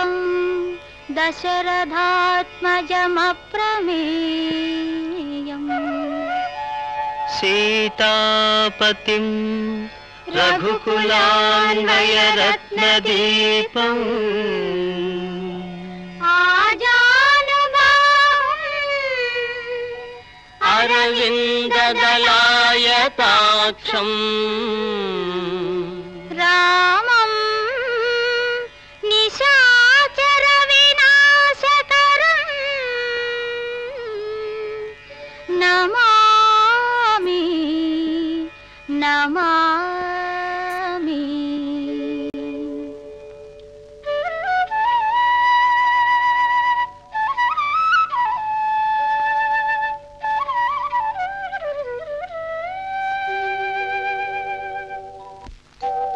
त्वं दशरथात्मजमप्रमेयम्। सीतापतिं रघुकुलान्वयरत्नदीपम्। अरविन्ददलायताक्षम्।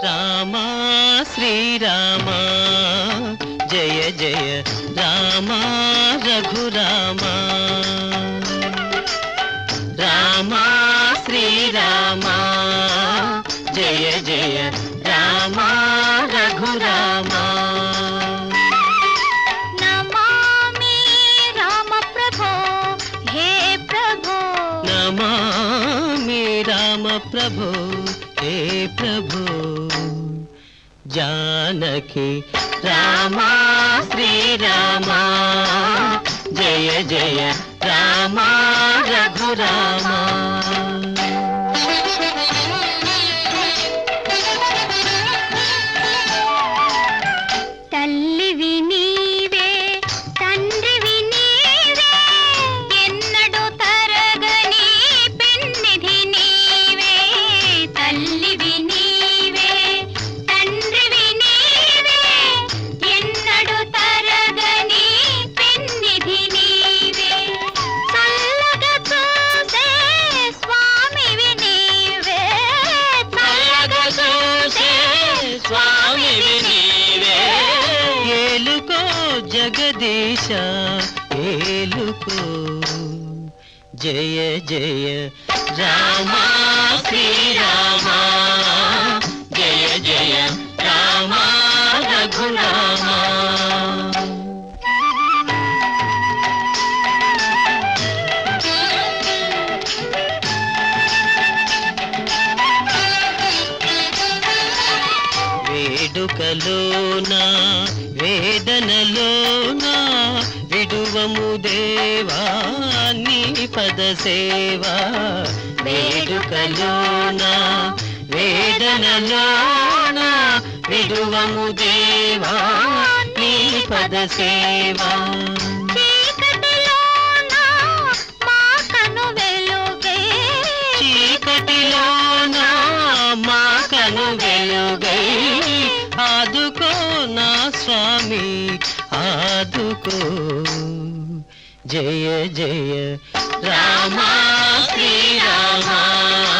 रामा श्रीरामा जय जय रामा रघुरामा। रामा श्रीरामा जय जय रामा रघुरामा। नमामि राम प्रभो हे प्रभो। नमामि राम प्रभो हे प्रभु। जानक रामा श्री रामा। जय जय रामा रघु रामा। జగదీశ ఏలుకో జయ జయ రామా శ్రీరామా వేడుకలోన వేదనలోన? విడువము దేవా నీ పద సేవా. వేడుకలోన వేదనలోన? విడువము దేవా నీ పద సేవా. साधुको जय जय रामा श्री रामा।